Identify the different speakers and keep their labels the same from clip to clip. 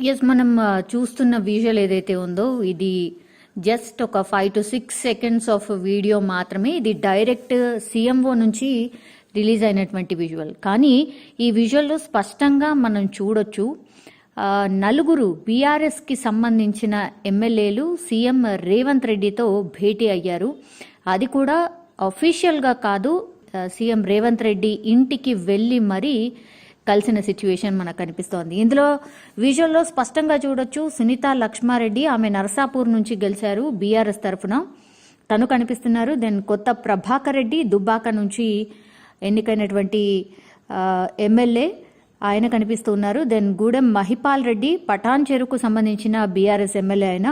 Speaker 1: Yes మనం uh, చూస్తున్న visual ఏదైతే ఉందో ఇది జస్ట్ ఒక five to six seconds of video మాత్రమే. ఇది డైరెక్ట్ సీఎంఓ నుంచి రిలీజ్ అయినటువంటి విజువల్ కానీ ఈ విజువల్లో స్పష్టంగా మనం చూడొచ్చు నలుగురు బీఆర్ఎస్కి సంబంధించిన ఎమ్మెల్యేలు సీఎం రేవంత్ రెడ్డితో భేటీ అయ్యారు. అది కూడా అఫీషియల్గా కాదు సీఎం రేవంత్ రెడ్డి ఇంటికి వెళ్ళి మరీ కలిసిన సిచ్యువేషన్ మనకు కనిపిస్తోంది. ఇందులో విజువల్లో స్పష్టంగా చూడొచ్చు సునీత లక్ష్మారెడ్డి ఆమె నరసాపూర్ నుంచి గెలిచారు బీఆర్ఎస్ తరఫున. తను కనిపిస్తున్నారు. దెన్ కొత్త ప్రభాకర్ రెడ్డి దుబ్బాక నుంచి ఎన్నికైనటువంటి ఎమ్మెల్యే ఆయన కనిపిస్తున్నారు. దెన్ గూడెం మహిపాల్ రెడ్డి పఠాన్ చెరుకు సంబంధించిన బీఆర్ఎస్ ఎమ్మెల్యే ఆయన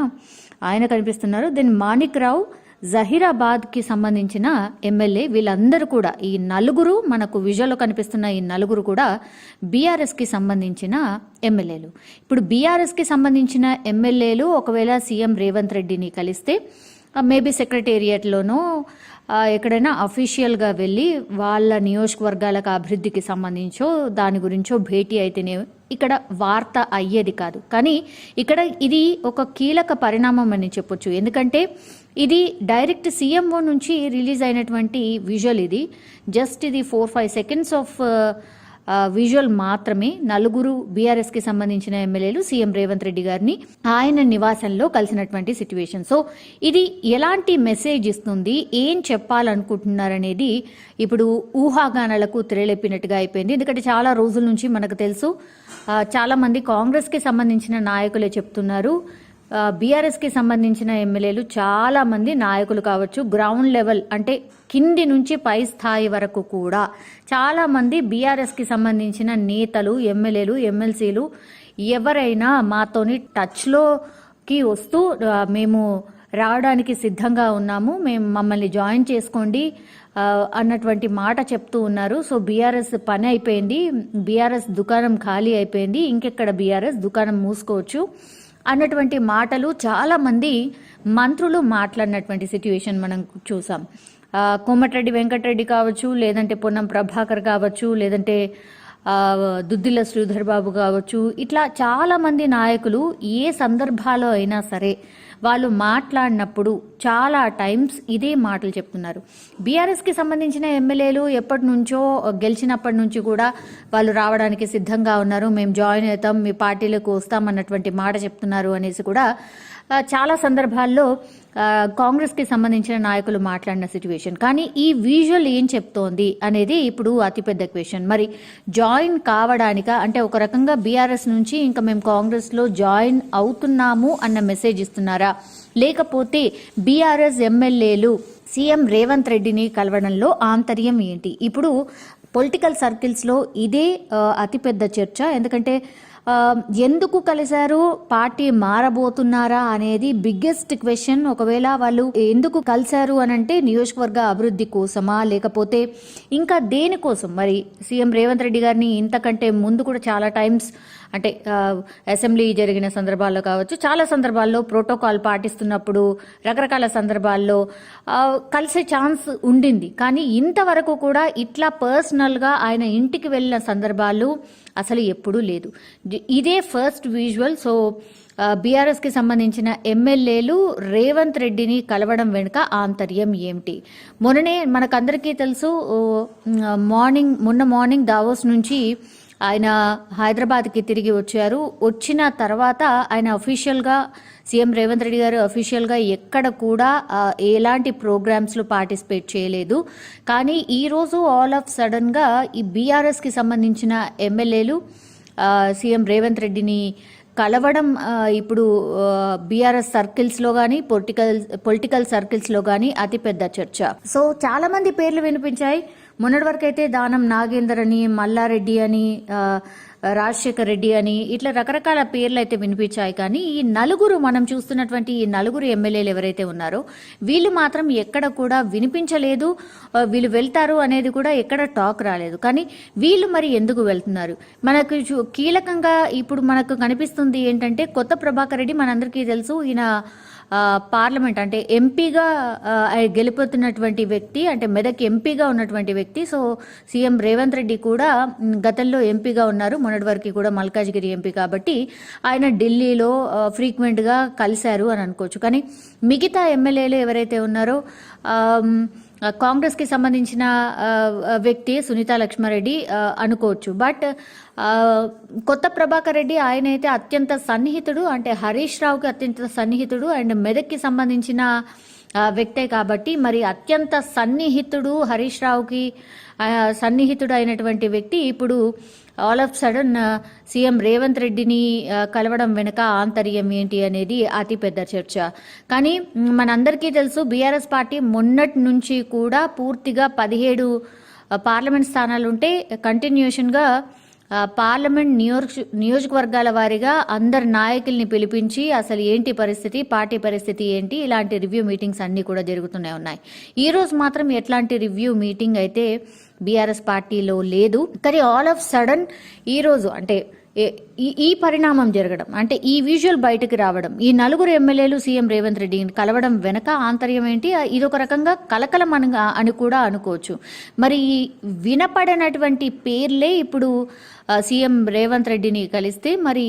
Speaker 1: ఆయన కనిపిస్తున్నారు. దెన్ మాణిక్ రావు జహీరాబాద్కి సంబంధించిన ఎమ్మెల్యే వీళ్ళందరూ కూడా ఈ నలుగురు మనకు విజువల్లో కనిపిస్తున్న ఈ నలుగురు కూడా బీఆర్ఎస్కి సంబంధించిన ఎమ్మెల్యేలు. ఇప్పుడు బీఆర్ఎస్కి సంబంధించిన ఎమ్మెల్యేలు ఒకవేళ సీఎం రేవంత్ రెడ్డిని కలిస్తే మేబీ సెక్రటేరియట్లోనో ఎక్కడైనా అఫీషియల్గా వెళ్ళి వాళ్ళ నియోజకవర్గాలకు అభివృద్ధికి సంబంధించో దాని గురించో భేటీ అయితేనే ఇక్కడ వార్త అయ్యేది కాదు. కానీ ఇక్కడ ఇది ఒక కీలక పరిణామం అని చెప్పొచ్చు. ఎందుకంటే ఇది డైరెక్ట్ సీఎంఓ నుంచి రిలీజ్ అయినటువంటి విజువల్ ఇది. జస్ట్ ఇది four five seconds of visual మాత్రమే నలుగురు బీఆర్ఎస్కి సంబంధించిన ఎమ్మెల్యేలు సీఎం రేవంత్ రెడ్డి గారిని ఆయన నివాసంలో కలిసినటువంటి సిచ్యువేషన్ సో ఇది ఎలాంటి మెసేజ్ ఇస్తుంది? ఏం చెప్పాలనుకుంటున్నారనేది ఇప్పుడు ఊహాగానాలకు తెరలేపినట్టుగా అయిపోయింది. ఎందుకంటే చాలా రోజుల నుంచి మనకు తెలుసు చాలామంది చాలా మంది కాంగ్రెస్కి సంబంధించిన నాయకులే చెప్తున్నారు. బీఆర్ఎస్కి సంబంధించిన ఎమ్మెల్యేలు చాలా మంది నాయకులు కావచ్చు గ్రౌండ్ లెవెల్ అంటే కింది నుంచి పై స్థాయి వరకు కూడా చాలా మంది సంబంధించిన నేతలు ఎమ్మెల్యేలు ఎమ్మెల్సీలు ఎవరైనా మాతోని టచ్లోకి వస్తూ మేము రావడానికి సిద్ధంగా ఉన్నాము. మేము మమ్మల్ని జాయిన్ చేసుకోండి అన్నటువంటి మాట చెప్తూ ఉన్నారు. సో బీఆర్ఎస్ పని అయిపోయింది. బీఆర్ఎస్ దుకాణం ఖాళీ అయిపోయింది. ఇంకెక్కడ బీఆర్ఎస్ దుకాణం మూసుకోవచ్చు. అన్నటువంటి మాటలు చాలామంది మంత్రులు మాట్లాడినటువంటి సిట్యుయేషన్ మనం చూసాం. కోమటిరెడ్డి వెంకటరెడ్డి కావచ్చు లేదంటే పొన్నం ప్రభాకర్ కావచ్చు లేదంటే దుద్దిల శ్రీధర్ బాబు కావచ్చు ఇట్లా చాలామంది నాయకులు ఏ సందర్భాల్లో అయినా సరే వాళ్ళు మాట్లాడినప్పుడు చాలా టైమ్స్ ఇదే మాటలు చెప్తున్నారు. బీఆర్ఎస్కి సంబంధించిన ఎమ్మెల్యేలు ఎప్పటి నుంచో గెలిచినప్పటి నుంచి కూడా వాళ్ళు రావడానికి సిద్ధంగా ఉన్నారు. మేము జాయిన్ అవుతాం మీ పార్టీలకు వస్తాం అన్నటువంటి మాట చెప్తున్నారు అనేసి కూడా చాలా సందర్భాల్లో కాంగ్రెస్కి సంబంధించిన నాయకులు మాట్లాడిన సిచ్యువేషన్. కానీ ఈ విజువల్ ఏం చెప్తోంది అనేది ఇప్పుడు అతిపెద్ద క్వశ్చన్. మరి జాయిన్ కావడానిక? అంటే ఒక రకంగా బీఆర్ఎస్ నుంచి ఇంకా మేము కాంగ్రెస్లో జాయిన్ అవుతున్నాము అన్న మెసేజ్ ఇస్తున్నారా? లేకపోతే బీఆర్ఎస్ ఎమ్మెల్యేలు సీఎం రేవంత్ రెడ్డిని కలవడంలో ఆంతర్యం ఏంటి? ఇప్పుడు పొలిటికల్ సర్కిల్స్లో ఇదే అతిపెద్ద చర్చ. ఎందుకంటే ఎందుకు కలిశారు? పార్టీ మారబోతున్నారా అనేది బిగ్గెస్ట్ క్వశ్చన్. ఒకవేళ వాళ్ళు ఎందుకు కలిశారు అని అంటే నియోజకవర్గ అభివృద్ధి కోసమా? లేకపోతే ఇంకా దేనికోసం? మరి సీఎం రేవంత్ రెడ్డి గారిని ఇంతకంటే ముందు కూడా చాలా టైమ్స్ అంటే అసెంబ్లీ జరిగిన సందర్భాల్లో కావచ్చు చాలా సందర్భాల్లో ప్రోటోకాల్ పాటిస్తున్నప్పుడు రకరకాల సందర్భాల్లో కలిసే ఛాన్స్ ఉండింది. కానీ ఇంతవరకు కూడా ఇట్లా పర్సనల్గా ఆయన ఇంటికి వెళ్ళిన సందర్భాలు అసలు ఎప్పుడూ లేదు. ఇదే ఫస్ట్ విజువల్. సో బీఆర్ఎస్కి సంబంధించిన ఎమ్మెల్యేలు రేవంత్ రెడ్డిని కలవడం వెనుక ఆంతర్యం ఏమిటి? మొన్ననే మనకందరికీ తెలుసు మార్నింగ్ మొన్న మార్నింగ్ దావోస్ నుంచి ఆయన హైదరాబాద్కి తిరిగి వచ్చారు. వచ్చిన తర్వాత ఆయన అఫీషియల్గా సీఎం రేవంత్ రెడ్డి గారు అఫీషియల్గా ఎక్కడ కూడా ఎలాంటి ప్రోగ్రామ్స్లో పార్టిసిపేట్ చేయలేదు. కానీ ఈరోజు ఆల్ ఆఫ్ సడన్గా ఈ బీఆర్ఎస్కి సంబంధించిన ఎమ్మెల్యేలు సీఎం రేవంత్ రెడ్డిని కలవడం ఇప్పుడు బీఆర్ఎస్ సర్కిల్స్లో కానీ పొలిటికల్ పొలిటికల్ సర్కిల్స్లో కానీ అతిపెద్ద చర్చ. సో చాలామంది పేర్లు వినిపించాయి. మొన్నటి వరకు అయితే దానం నాగేందర్ అని మల్లారెడ్డి అని రాజశేఖర్ రెడ్డి అని ఇట్లా రకరకాల పేర్లు అయితే వినిపించాయి. కానీ ఈ నలుగురు మనం చూస్తున్నటువంటి ఈ నలుగురు ఎమ్మెల్యేలు ఎవరైతే ఉన్నారో వీళ్ళు మాత్రం ఎక్కడ కూడా వినిపించలేదు. వీళ్ళు వెళ్తారు అనేది కూడా ఎక్కడ టాక్ రాలేదు. కానీ వీళ్ళు మరి ఎందుకు వెళ్తున్నారు? మనకు కీలకంగా ఇప్పుడు మనకు కనిపిస్తుంది ఏంటంటే కొత్త ప్రభాకర్ రెడ్డి మనందరికీ తెలుసు. ఈయన పార్లమెంట్ అంటే ఎంపీగా గెలిపోతున్నటువంటి ఆయన వ్యక్తి అంటే మెదక్ ఎంపీగా ఉన్నటువంటి వ్యక్తి సో సీఎం రేవంత్ రెడ్డి కూడా గతంలో ఎంపీగా ఉన్నారు. మొన్నటి వరకు కూడా మల్కాజ్గిరి ఎంపీ కాబట్టి ఆయన ఢిల్లీలో ఫ్రీక్వెంట్గా కలిశారు అని అనుకోవచ్చు. కానీ మిగతా ఎమ్మెల్యేలు ఎవరైతే ఉన్నారో ఆ, కాంగ్రెస్కి సంబంధించిన వ్యక్తి సునీత లక్ష్మారెడ్డి అనుకోవచ్చు. బట్ కొత్త ప్రభాకర్ రెడ్డి ఆయన అయితే అత్యంత సన్నిహితుడు. అంటే హరీష్ రావుకి అత్యంత సన్నిహితుడు. అండ్ మెదక్కి సంబంధించిన వ్యక్తే కాబట్టి మరి అత్యంత సన్నిహితుడు హరీష్ రావుకి సన్నిహితుడు అయినటువంటి వ్యక్తి ఇప్పుడు all of sudden CM Revanth రెడ్డిని కలవడం వెనుక ఆంతర్యం ఏంటి అనేది అతిపెద్ద చర్చ. కానీ మనందరికీ తెలుసు బీఆర్ఎస్ పార్టీ మొన్నటి నుంచి కూడా పూర్తిగా పదిహేడు పార్లమెంట్ స్థానాలు ఉంటే కంటిన్యూషన్గా పార్లమెంట్ నియోజక నియోజకవర్గాల వారీగా అందరు నాయకుల్ని పిలిపించి అసలు ఏంటి పరిస్థితి పార్టీ పరిస్థితి ఏంటి ఇలాంటి రివ్యూ మీటింగ్స్ అన్నీ కూడా జరుగుతూనే ఉన్నాయి. ఈ రోజు మాత్రం ఎట్లాంటి రివ్యూ మీటింగ్ అయితే బీఆర్ఎస్ పార్టీలో లేదు. కానీ ఆల్ ఆఫ్ సడన్ ఈరోజు అంటే ఈ ఈ పరిణామం జరగడం అంటే ఈ విజువల్ బయటకు రావడం ఈ నలుగురు ఎమ్మెల్యేలు సీఎం రేవంత్ రెడ్డిని కలవడం వెనక ఆంతర్యం ఏంటి? ఇదొక రకంగా కలకలం అని అని కూడా అనుకోవచ్చు. మరి ఈ వినపడనటువంటి పేర్లే ఇప్పుడు సీఎం రేవంత్ రెడ్డిని కలిస్తే మరి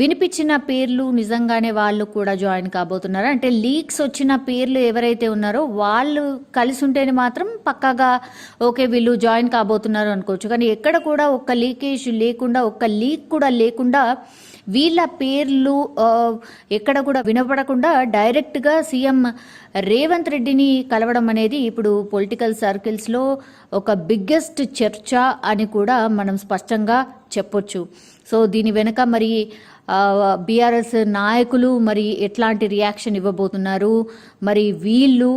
Speaker 1: వినిపించిన పేర్లు నిజంగానే వాళ్ళు కూడా జాయిన్ కాబోతున్నారు? అంటే లీక్స్ వచ్చిన పేర్లు ఎవరైతే ఉన్నారో వాళ్ళు కలిసి ఉంటేనే మాత్రం పక్కాగా ఓకే వీళ్ళు జాయిన్ కాబోతున్నారు అనుకోవచ్చు. కానీ ఎక్కడ కూడా ఒక్క లీకేజ్ లేకుండా ఒక్క లీక్ కూడా లేకుండా వీళ్ళ పేర్లు ఎక్కడ కూడా వినపడకుండా డైరెక్ట్గా సీఎం రేవంత్ రెడ్డిని కలవడం అనేది ఇప్పుడు పొలిటికల్ సర్కిల్స్లో ఒక బిగ్గెస్ట్ చర్చ అని కూడా మనం స్పష్టంగా చెప్పొచ్చు. సో దీని వెనుక మరి బీఆర్ఎస్ నాయకులు మరి ఎట్లాంటి రియాక్షన్ ఇవ్వబోతున్నారు? మరి వీళ్ళు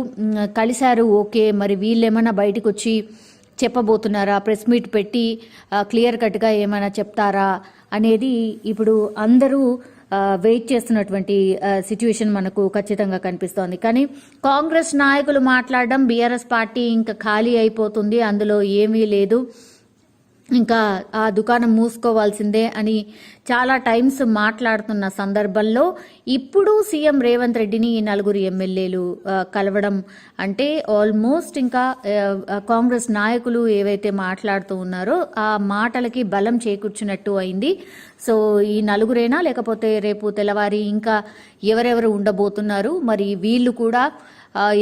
Speaker 1: కలిశారు ఓకే. మరి వీళ్ళు ఏమైనా బయటకు వచ్చి చెప్పబోతున్నారా? ప్రెస్ మీట్ పెట్టి క్లియర్ కట్గా ఏమైనా చెప్తారా? అనేది ఇప్పుడు అందరూ వెయిట్ చేస్తున్నటువంటి సిచ్యువేషన్ మనకు ఖచ్చితంగా కనిపిస్తోంది. కానీ కాంగ్రెస్ నాయకులు మాట్లాడడం బీఆర్ఎస్ పార్టీ ఇంకా ఖాళీ అయిపోతుంది. అందులో ఏమీ లేదు. ఇంకా ఆ దుకాణం మూసుకోవాల్సిందే అని చాలా టైమ్స్ మాట్లాడుతున్న సందర్భంలో ఇప్పుడు సీఎం రేవంత్ రెడ్డిని ఈ నలుగురు ఎమ్మెల్యేలు కలవడం అంటే ఆల్మోస్ట్ ఇంకా కాంగ్రెస్ నాయకులు ఏవైతే మాట్లాడుతూ ఉన్నారో ఆ మాటలకి బలం చేకూర్చున్నట్టు అయింది. సో ఈ నలుగురేనా? లేకపోతే రేపు తెల్లవారి ఇంకా ఎవరెవరు ఉండబోతున్నారు? మరి వీళ్ళు కూడా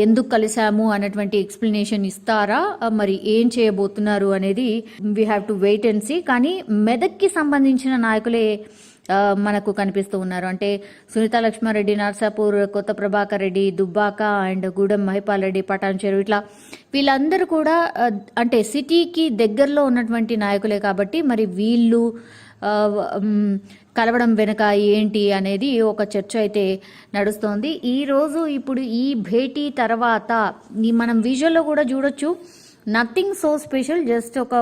Speaker 1: ఎందుకు కలిశాము? అన్నటువంటి ఎక్స్ప్లెనేషన్ ఇస్తారా? మరి ఏం చేయబోతున్నారు? అనేది we have to wait and see కానీ మెదక్కి సంబంధించిన నాయకులే మనకు కనిపిస్తూ ఉన్నారు. అంటే సునీత లక్ష్మారెడ్డి నర్సాపూర్ కొత్త ప్రభాకర్ రెడ్డి దుబ్బాక అండ్ గూడెం మహిపాల్ రెడ్డి పటాన్ ఇట్లా వీళ్ళందరూ కూడా అంటే సిటీకి దగ్గరలో ఉన్నటువంటి నాయకులే కాబట్టి మరి వీళ్ళు కలవడం వెనుక ఏంటి అనేది ఒక చర్చ అయితే నడుస్తోంది. ఈ రోజు ఇప్పుడు ఈ భేటీ తర్వాత మనం విజువల్లో కూడా చూడొచ్చు. నథింగ్ సో స్పెషల్ జస్ట్ ఒక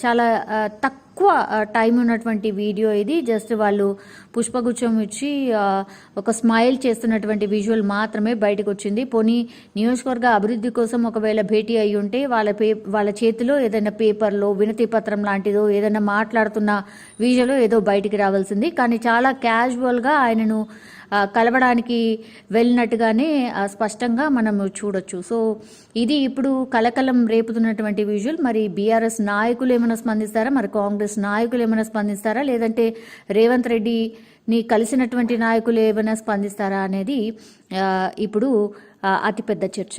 Speaker 1: చాలా తక్కువ టైం ఉన్నటువంటి వీడియో ఇది. జస్ట్ వాళ్ళు పుష్పగుచ్చం ఇచ్చి ఒక స్మైల్ చేస్తున్నటువంటి విజువల్ మాత్రమే బయటకు వచ్చింది పోనీ నియోజకవర్గ అభివృద్ధి కోసం ఒకవేళ భేటీ అయి ఉంటే వాళ్ళ పే వాళ్ళ చేతిలో ఏదైనా పేపర్లో వినతి పత్రం లాంటిదో ఏదైనా మాట్లాడుతున్న విజువలో ఏదో బయటికి రావాల్సింది. కానీ చాలా క్యాజువల్గా ఆయనను కలవడానికి వెళ్ళినట్టుగానే స్పష్టంగా మనం చూడొచ్చు. సో ఇది ఇప్పుడు కలకలం రేపుతున్నటువంటి విజువల్ మరి బీఆర్ఎస్ నాయకులు ఏమైనా స్పందిస్తారా? మరి కాంగ్రెస్ నాయకులు ఏమైనా స్పందిస్తారా? లేదంటే రేవంత్ రెడ్డిని కలిసినటువంటి నాయకులు ఏమైనా స్పందిస్తారా అనేది ఇప్పుడు అతిపెద్ద చర్చ.